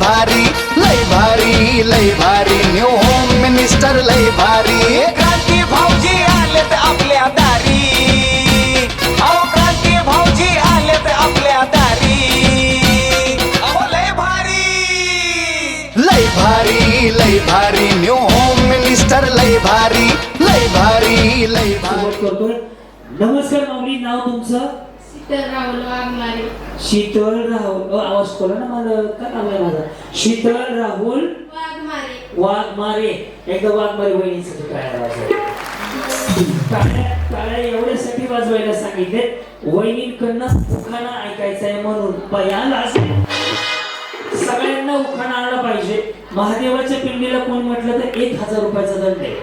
भारी लय भारी लय भारी. न्यू होम मिनिस्टर लय भारी. क्रांती भाऊजी आलेत आपल्या दारी. अहो क्रांती भाऊजी आलेत आपल्या दारी. अहो लय भारी. लय भारी लय भारी. न्यू होम मिनिस्टर लय भारी लय भारी लय भारी. नमस्कार माऊली नाव तुमचं? शीतल राहुल आवाज खोला ना मला काय आहे माझं? शीतल राहुल वाघमारे. एकदा वाघमारे वहिनीसाठी काय आवाज? टाळ्या एवढ्यासाठी वाजवायला सांगितले. वहिनींकडनं उखाणा ऐकायचा आहे म्हणून बयाला सगळ्यांना उखाणा आणला पाहिजे. महादेवाच्या पिंडीला कोण म्हटलं तर एक हजार रुपयाचा दंड आहे.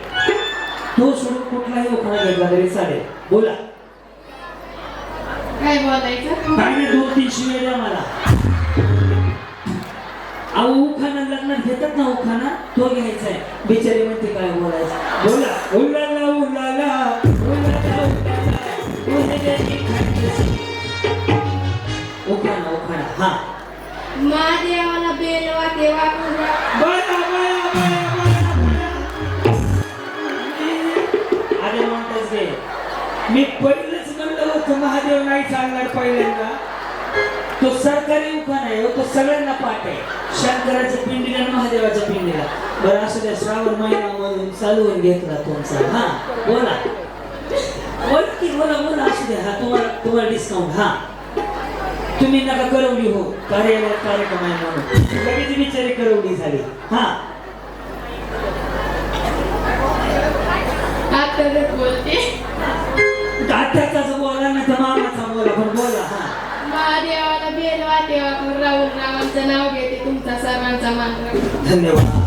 तो सोडून कुठलाही उखाणा घेतला तरी चालेल. बोला. काय बोलायचं काय नाही दोन तीन शिवाय द्या मला. अहो उखाणा लग्नात घेतात ना उखाणा? तो घ्यायचा आहे बिचारी म्हणते काय बोलायचं? बोला. उलाला उलाला उलाला उलाला. खांडशी. उखाणा उखाणा. हा. महादेवाला बेल वाटे वाकुरा बळा, बळा, बळा, बळा, बळा. अरे म्हणतेस गे मी पहिलंच असं महादेव नाही चालणार पहिल्यांदा. तो सरकारी उखाण आहे हो, तो सगळ्यांना पाठ आहे. शंकराचं पिंडीला आणि महादेवाच्या पिंडीला बरं असं त्या श्रावण महिना म्हणून चालू होऊन घेतला तुमचा. हा बोला. बोला की बोला बोला असू द्या. हा तुम्हाला तुम्हाला डिस्काउंट हा. तुम्ही नका करवली हो. कार्यालयात कार्यक्रम आहे म्हणून. लगेच बिचारी करवली झाली. हा. महादेवाला बेल वाटे वाकून राहुल रावांचं नाव घेते तुमचा सर्वांचा मान. धन्यवाद.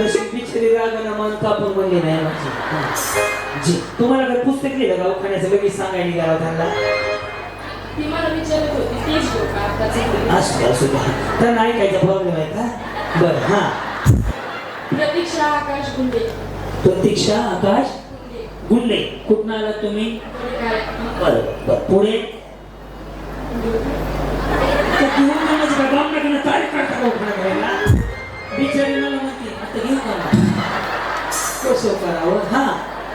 नशीब बिचारी रागाला मान कापून म्हणली नाही माझी हा. जी तुम्हाला काय पुस्तक लिहिलं का उखाण्याचं लगेच सांगायला निघाला त्यांना ती मला विचारत होती तीच लोक आताच असू द्या असू द्या त्यांना ऐकायचा प्रॉब्लेम आहे का? बरं हा. प्रतीक्षा आकाश गुंडे. प्रतीक्षा आकाश गुंडे. कुठं आला तुम्ही? काय? बरं बरं. पुढे?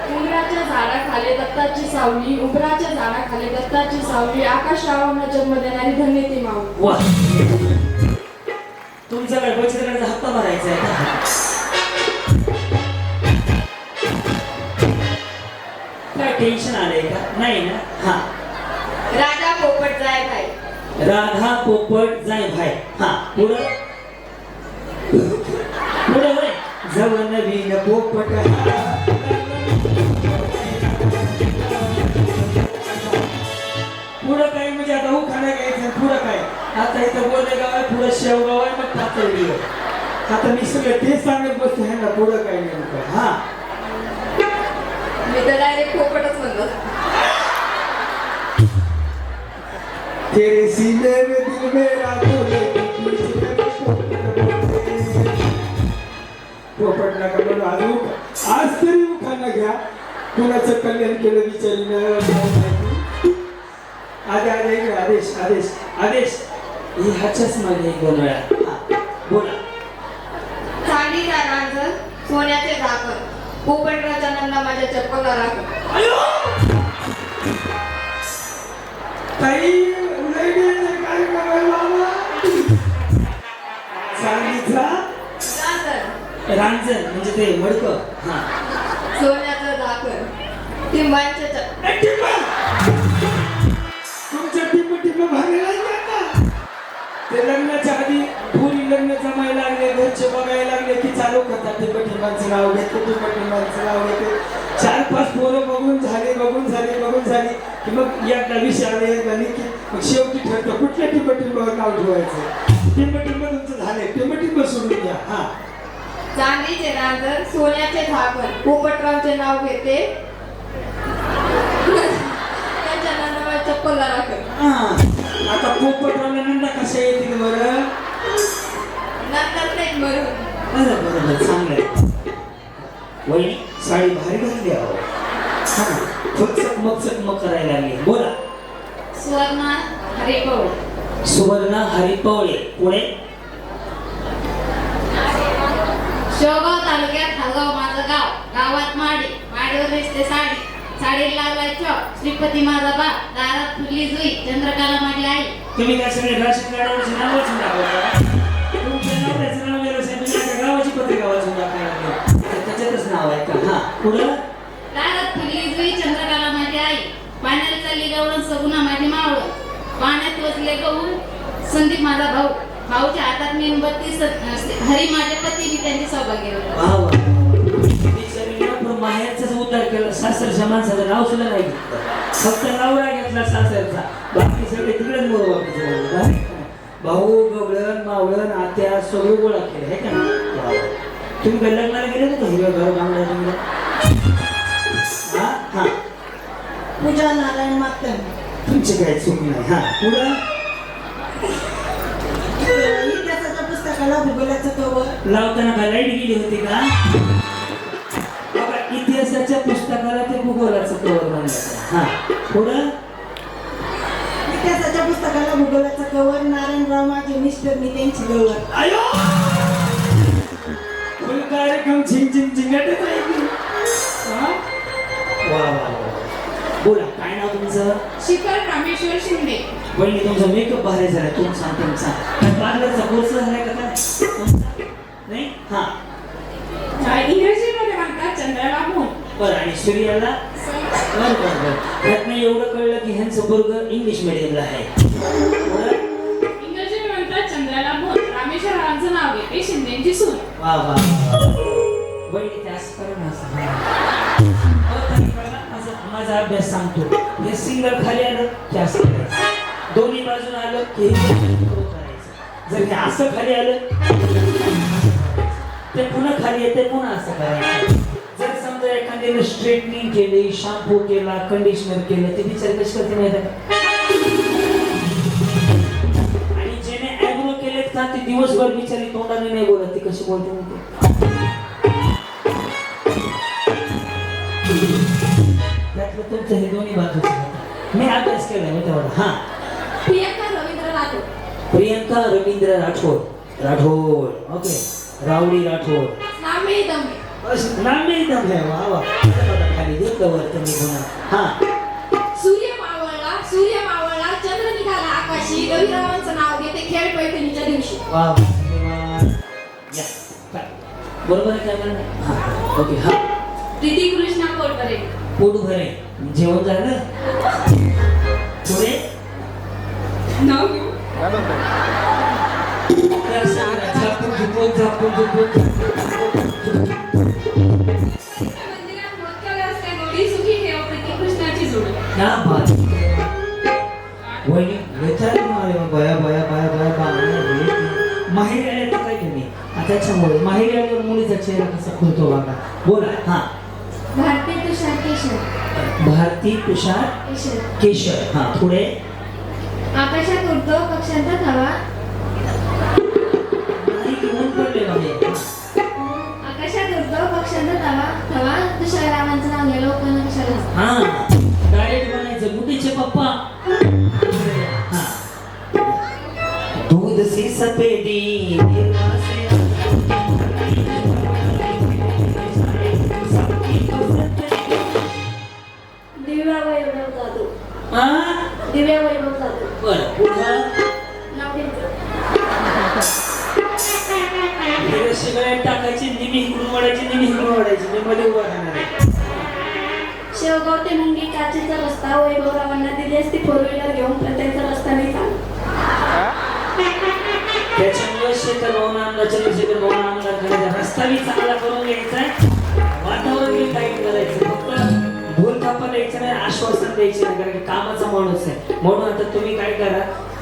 उमराच्या झाडाखाली दत्ताची सावली उमराच्या झाडाखाली दत्ताची सावली आकाश रावांना जन्म देणारी धन्य ती माऊली वा. तुमचा काय हप्ता भरायचा आहे काय टेन्शन आलंय का? नाही ना? हा राजा पोपट जाय भाई राधा पोपट जाय भाई हा पुढं? पुढं होय. जव नवीन पोपट. पुढं काय म्हणजे आता हो खाणं घ्यायचं पुढं काय? आता इथं बोलले गाव आहे पुढं शेवगाव आहे मग पातळी आहे आता मी सगळं तेच सांगत बसतो ह्यांना पुढं काय नेमकं? हा. मी तर डायरेक्ट पोपटच म्हणलो. तेरे सीने में दिल मेरा बोले पोपट नका म्हणू आज आज तरी उखाणा घ्या कुणाचं कल्याण केलं विचारीनं आदे आदे इकडे आदेश आदेश आदेश ह्याच्याच एक दोन वेळा बोला चांदीचा सोन्याचे झाकण. पोपटरावच्या नंदा माझ्या चप्पला राखण ताई! रांजण म्हणजे ते मडक हा. सोन्याचं झाकण टिंबांचे चप पुरी लग्न जमायला लागले घरचे बघायला लागले की चालू करतात टिप टिपांचं नाव घेते टिप टिपांचं नाव घेते. चार पाच पोरं बघून झाले बघून झाले बघून झाले की मग एकदा विषय आले एकदा नाही की मग शेवटी ठरतं कुठल्या टिप टिपावर नाव ठेवायचं? टिप तुमचं झाले टिप टिप सोडून द्या. हा. चांदीचे रांजण सोन्याचे झाकण पोपटरावचे नाव घेते. त्यांच्या राखण हा. आता पोपटरावला नंदा कशा येतील बरं? बरं चांगलं वहिनी साडी भारी घातली अहो. हा फक्त चकमक चकमक करायला लागली. बोला. सुवर्णा हरिपौळ सुवर्ण हरिपवळे. पुढे. शेवगाव तालुक्यात हलगाव माझं गाव. गावात माडी. माडीवर दिसते साडी. साडीला लावलाय चॉप श्रीपती माझा बाप. दारात फुलली जुई. चंद्रकाला माझी आई. तुम्ही काय सगळे राशन कार्डावरची नाव पुढं? चंद्रकाला माझी आई पाण्याला चालली गवळण सगुना माझी मावळ. पाण्यात वसले गहू संदीप माझा भाऊ. भाऊच्या हातात मेणबत्ती हरी माझे पती मी त्यांचे सौभाग्य होतं. माहेरचाच उद्धार केला सासरच्या माणसाचं नाव सुद्धा नाही फक्त नवरा घेतला सासरचा. बाकी सगळे तिकडेच भाऊ गवळण मावळण आत्या सगळे गोळा केले का. तुम्ही लग्नाला गेले का? हिरव्या घर बांगड्या हा हा पूजा नारायण मात्र तुमची काय चूक नाही हा पुढं इतिहासाच्या पुस्तकाला भूगोलाचं कवर लावताना काय लाइट गेली होती का बाबा, इतिहासाच्या पुस्तकाला ते भूगोलाचं कवर म्हणलं हा पुढं इतिहासाच्या पुस्तकाला भूगोलाचं कवर नारायणराव माझे मिस्टर मी त्यांची लवर आयो फुल कार्यक्रम झिंग झिंग झिंगाटच आहे वा वा. बोला काय नाव तुमचं? शिखर रामेश्वर शिंदे. वहिनी तुमचा मेकअप भारी झाला सांग तुमचा पार्लरचा कोर्स झालाय का काय? नाही? हा. इंग्रजीमध्ये म्हणतात चंद्राला मून बरं आणि सूर्याला? बरं बरं बरं. त्यातनं एवढं कळलं की ह्यांचं वर्ग इंग्लिश मिडियमला आहे? इंग्रजी म्हणतात चंद्राला मून रामेश्वरांचं नाव घेते शिंदेची सून. वा वा वहिनी ते असं करा ना असं अहो, ताई, बघा, असं. माझा अभ्यास सांगतो. हे सिंगल खाली आलं की असं करायचं. दोन्ही बाजून आलं की करायचं. जर हे असं खाली आलं ते पुन्हा खाली येते पुन्हा असं करायचं. जर समजा एखाद्याने स्ट्रेटनिंग केली शॅम्पू केला कंडिशनर केलं ते विचार कशी करते माहिती आहे आणि जेने ॲग्रो केलेत का ते दिवसभर बिचारी तोंडाने नाही बोलत ती कशी बोलते माहिती त्यातलं तुमचं हे दोन्ही होतं. मी अभ्यास केला मी तेवढा. हा. प्रियंका रवींद्र राठोड. प्रियंका रवींद्र राठोड. राठोड. ओके. रावडी राठोड. नामे दमे. बस नाम दम. है वा. वा खाली देतो वर तुम्ही हा. सूर्य मावळला सूर्य मावळला चंद्र निघाला आकाशी रविरावांचं नाव घेते खेळ पैठणीच्या दिवशी. वा? बरोबर आहे काय म्हणणं? हा ओके हा. प्रीती कृष्णा कोलकरे पोट भरे जेवण झालं? पुढे? झापून झुपून, झापून झुपून. क्या बात? वहिनी विचार मारे बया बया बया बया बया माहेरी आले तर काय तुम्ही त्याच्यामुळे माहेरी आल्यावर मुलीचा चेहरा कसा खुलतो बघा. बोला हा. भारती तुषार केशर. हा पुढे. आकाशात उडतो पक्ष्यांचा थवा. आकाशात उडतो पक्ष्यांचा तवा थवा तुषारावांचं नाव घ्या लोकांना कशाला हा डायरेक्ट बनायचं. बुटीचे पप्पा. दूध सी सफेदी दिव्या वैभव जाधव बरं पुढं नाव घ्यायचं शिवाय टाकायची निमी इकडून वाढायची निमी इकडून वाढायची. मी मध्ये उभा राहणार आहे. शेवगाव ते मुंगी काचेचा रस्ता वैभवरावांना दिली असती फोर व्हीलर घेऊन. माणूस आहे. म्हणून आता तुम्ही काय करा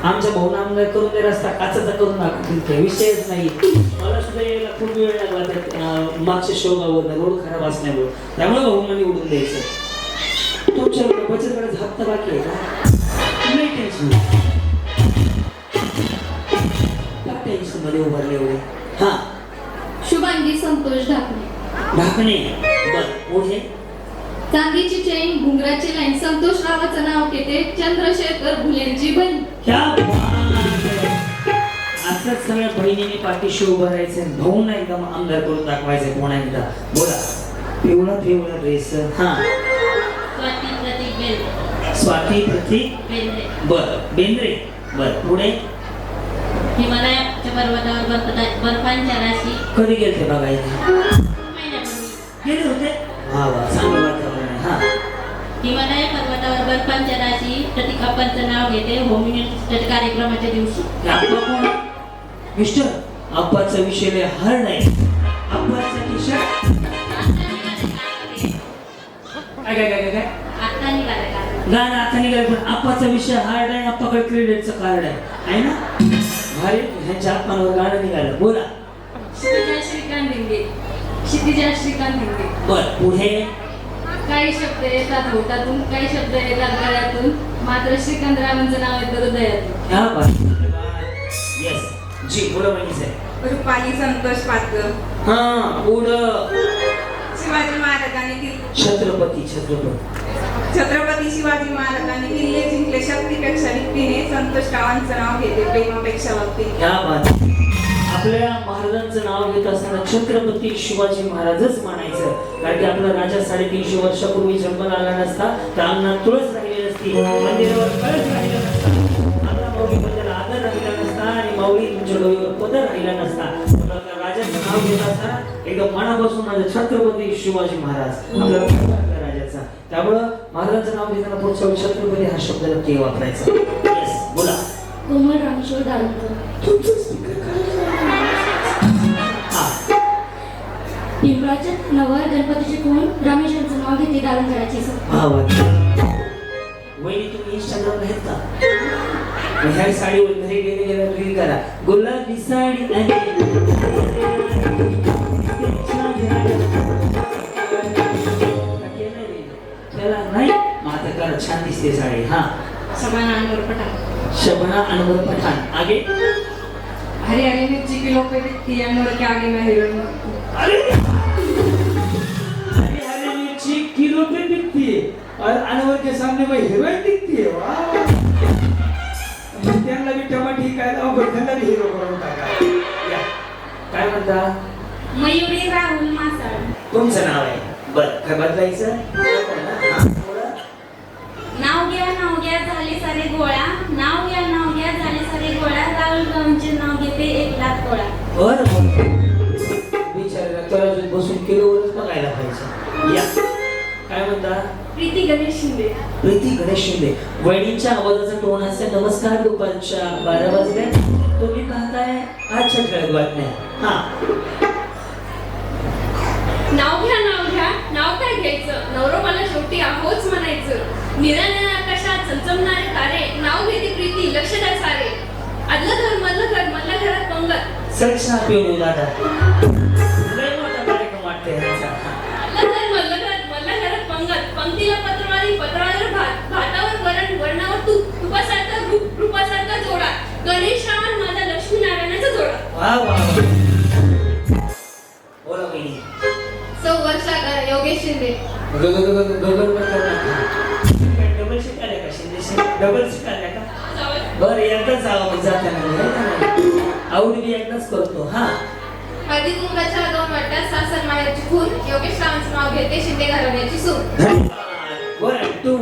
आमच्या भावना आमदार करून ते रस्ता काचाचा करून दाखवतील ते विषयच नाही. मला सुद्धा यायला खूप वेळ लागला त्या मागच्या शोगावर रोड खराब असल्यामुळे. त्यामुळे भाऊनाने उडून द्यायचं तुमच्याकडे बचत गटाचा हप्ता बाकी आहे का? नाही टेन्शन टेन्शनमध्ये उभारले एवढे? हा. शुभांगी संतोष ढाकणे. ढाकणे? बर पुढे चांदीची चेन घुंगराची लाईन संतोष रावाचं नाव घेते चंद्रशेखर भुलेंची बहीण. क्या बात! है. आज असंच सगळ्या बहिणीने पाठीशी उभं राहायचं भाऊंना एकदम आमदार करून दाखवायचं पुन्हा एकदा बोला. पिवळा पिवळा ड्रेस हा. स्वाती प्रतीक बर. बेंद्रे. बर. पुढे? हिमालयाच्या पर्वतावर बर्फ बर्फांच्या राशी. कधी गेलते बघायला गेले होते? वा चांगलं हिमालय पर्वतावर राशी प्रतीक अप्पांचं नाव घेते होम युनिट कार्यक्रमाच्या दिवशी. आप्पा कोण? मिस्टर आप्पाचा विषय हार्ड आहे आप्पाचा टी-शर्ट काय काय काय काय? काय आता निघाला गाणं आता निघालं पण आप्पाचा विषय हार्ड आहे आप्पाकडे क्रेडिटचं कार्ड आहे. आहे ना? भारी ह्यांच्या आप्पांवर गाणं निघालं. बोला. श्रीकांत हिंगे. क्षितिजा श्रीकांत हिंगे. बर पुढे. काही शब्द येतात होटातून काही शब्द येतात गळ्यातून. मात्र श्रीकांतरावांचं नाव येतं हृदयातून. ह्या बात येस जी पुढं म्हणायचं रुपाली संतोष पात्र हा पुढं. शिवाजी महाराजांनी किल्ले छत्रपती छत्रपती. छत्रपती शिवाजी महाराजांनी किल्ले जिंकले शक्तीपेक्षा व्यक्तीने संतोष रावांचं नाव घेते प्रेमापेक्षा भक्ती ह्या बात आपल्या महाराजांचं नाव घेत असताना छत्रपती शिवाजी महाराजच म्हणायचं. कारण की आपला राजा साडेतीनशे वर्षापूर्वी जन्माला आला नसता तर अंगणात तुळस राहिली नसती मंदिरावर कळस राहिला नसता. आपला आदर राहिला नसता आणि माऊली तुमच्या पदर राहिला नसता. राजाचं नाव घेत असताना एकदम मनापासून माझं छत्रपती शिवाजी महाराज आपल्याला राजाचा. त्यामुळं महाराजांचं नाव घेताना पुढच्या वेळी छत्रपती हा शब्द नक्की वापरायचा. बोला. कोमल रामेश्वर पिंपळाच्या नवर गणपतीचे कोण? रामेश्वरचं नाव घेते दाळणगडाचे भावात. वहिनी तुम्ही इंस्टाग्राम आहेत का? मग ह्या साडीवर घरी गेले गेल्या रील करा गुलाबी साडी. त्याला नाही. करा छान दिसते साडी. हा. समान अंगावर पठाण. शबना अनवर पठाण. आगे. बिकती है मोर के आगे में हीरोइन किलो पे बिकती है और अनवर के सामने में हीरोइन दिखती है त्यांना बी टमाटी काय त्यांना बी हिरो करून टाका. काय म्हणता? मयुरी राहुल मासाळ. तुमचं नाव आहे. बर काय बदलायचं. नाव घ्या नाव घ्या झाले सारे गोळा. नाव घ्या नाव घ्या झाले सारे गोळा. राहुल गावचे नाव घेते एक लाख गोळा. बर. किलोवरच बघायला पाहिजे. या. काय म्हणता? प्रीती गणेश शिंदे. प्रीती गणेश शिंदे. वहिनींच्या आवाजाचा टोन असे नमस्कार दुपारच्या बारा वाजले. तुम्ही पाहताय आजच्या ठळक बातम्या. हा. नाव घ्या नाव घ्या. नाव काय घ्यायचं? नवरोबाला शेवटी आहोच म्हणायचं. निराळ्या आकाशात चमचमणारे तारे. नाव घेते प्रीती. लक्ष द्या सारे. आदलं घर मधलं घर मधल्या घरात पंगत चर्चा पिऊ दादा. गग गग डबल शिफ्ट आल्या डबल शिफ्ट आल्या का? बरं एकदाच जावा मग जाताना. मी एकदाच करतो हा. माझी मुंगाच्या दोन वाटा सासर माहेरची खून योगेश रावांचं नाव घेते शिंदे घराण्याची सून. One two